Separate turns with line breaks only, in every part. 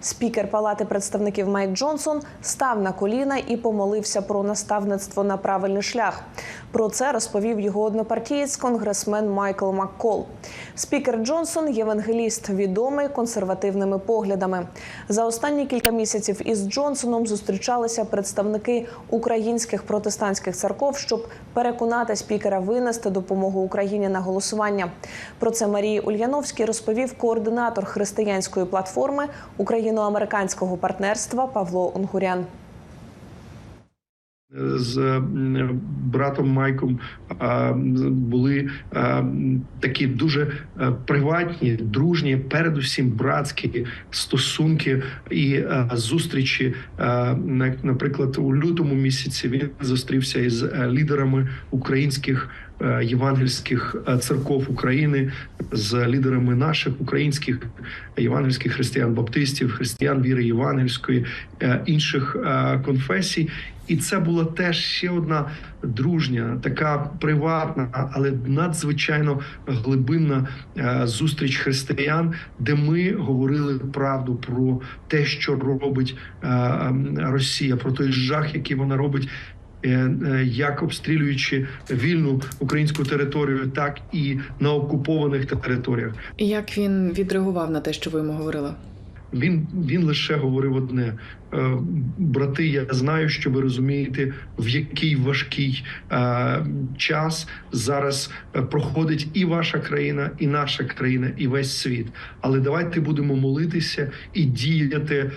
Спікер Палати представників Майк Джонсон став на коліна і помолився про наставництво на правильний шлях. Про це розповів його однопартієць, конгресмен Майкл Маккол. Спікер Джонсон євангеліст, відомий консервативними поглядами. За останні кілька місяців із Джонсоном зустрічалися представники українських протестантських церков, щоб переконати спікера винести допомогу Україні на голосування. Про це Марії Ульяновській розповів координатор християнської платформи україно-американського партнерства Павло Унгурян.
З братом Майком були такі дуже е, приватні, дружні, передусім братські стосунки і е, зустрічі. Е, Наприклад, у лютому місяці він зустрівся із лідерами українських. Е, Євангельських е, церков України з лідерами наших українських євангельських християн-баптистів, християн віри євангельської, е, інших конфесій, і це була теж ще одна дружня, така приватна, але надзвичайно глибинна зустріч християн, де ми говорили правду про те, що робить Росія, про той жах, який вона робить. Е, е, Як обстрілюючи вільну українську територію, так і на окупованих територіях,
І як він відреагував на те, що ви йому говорили?
він він лише говорив одне: брати, я знаю, що ви розумієте, в який важкий е, час зараз е, проходить і ваша країна, і наша країна, і весь світ. Але давайте будемо молитися і діяти е,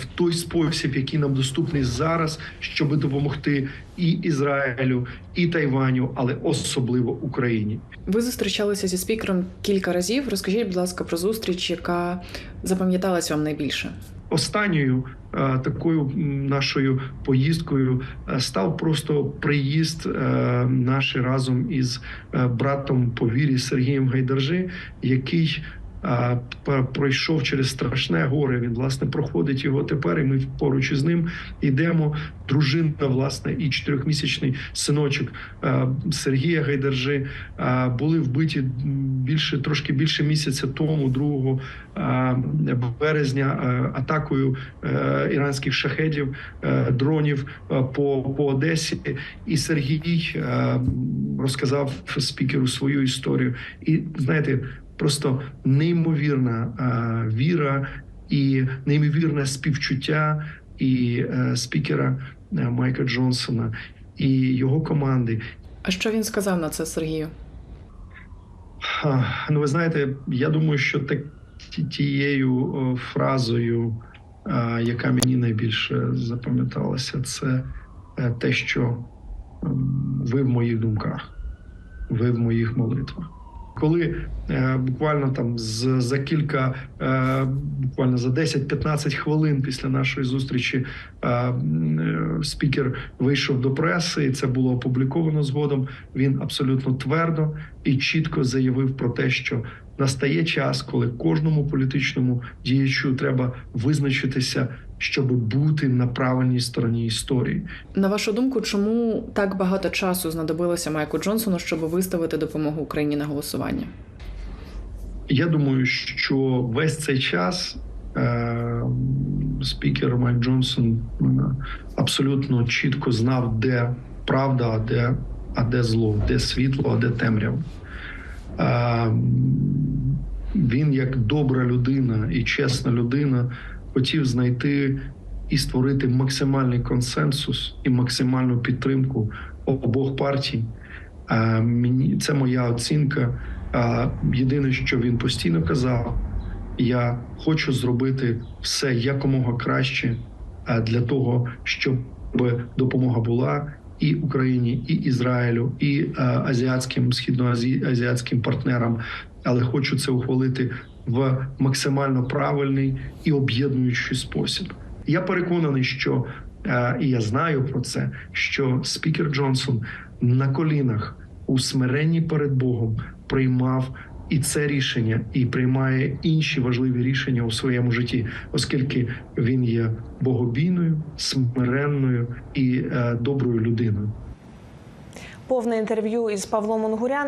в той спосіб, який нам доступний зараз, щоб допомогти і Ізраїлю, і Тайваню, але особливо Україні.
Ви зустрічалися зі спікером кілька разів. Розкажіть, будь ласка, про зустріч, яка запам'яталась вам найбільше.
Останньою е, такою нашою поїздкою е, став просто приїзд е, наш разом із братом по вірі Сергієм Гайдаржи, який пройшов через страшне горе. Він власне проходить його тепер. І ми поруч із ним йдемо. Дружина, власне, і чотирьохмісячний синочок Сергія Гайдаржи були вбиті більше трошки більше місяця тому, 2 е, березня, атакою е, іранських шахедів, е, дронів е, по, по Одесі. І Сергій розказав спікеру свою історію. І знаєте, просто неймовірна е, віра і неймовірне співчуття і е, спікера е, Майка Джонсона і його команди.
А що він сказав на це Сергію?
Ну, ви знаєте, я думаю, що так тією о, фразою, яка мені найбільше запам'яталася, це те, що ви в моїх думках, ви в моїх молитвах. Коли е, буквально там з, за кілька, е, буквально за 10-15 хвилин після нашої зустрічі е, е, спікер вийшов до преси, і це було опубліковано згодом. Він абсолютно твердо і чітко заявив про те, що настає час, коли кожному політичному діячу треба визначитися, щоб бути на правильній стороні історії.
На вашу думку, чому так багато часу знадобилося Майку Джонсону, щоб виставити допомогу Україні на голосування?
Я думаю, що весь цей час е, спікер Майк Джонсон е, абсолютно чітко знав, де правда, а де, а де зло, де світло, а де темрява. Е, він, як добра людина і чесна людина, хотів знайти і створити максимальний консенсус і максимальну підтримку обох партій. Мені це моя оцінка. Єдине, що він постійно казав, я хочу зробити все якомога краще для того, щоб допомога була і Україні, і Ізраїлю, і азіатським східноазіатським партнерам. Але хочу це ухвалити в максимально правильний і об'єднуючий спосіб. Я переконаний, що е, і я знаю про це, що спікер Джонсон на колінах у смиренні перед Богом приймав і це рішення, і приймає інші важливі рішення у своєму житті, оскільки він є богобійною, смиренною і е, доброю людиною.
Повне інтерв'ю із Павлом Унгуряном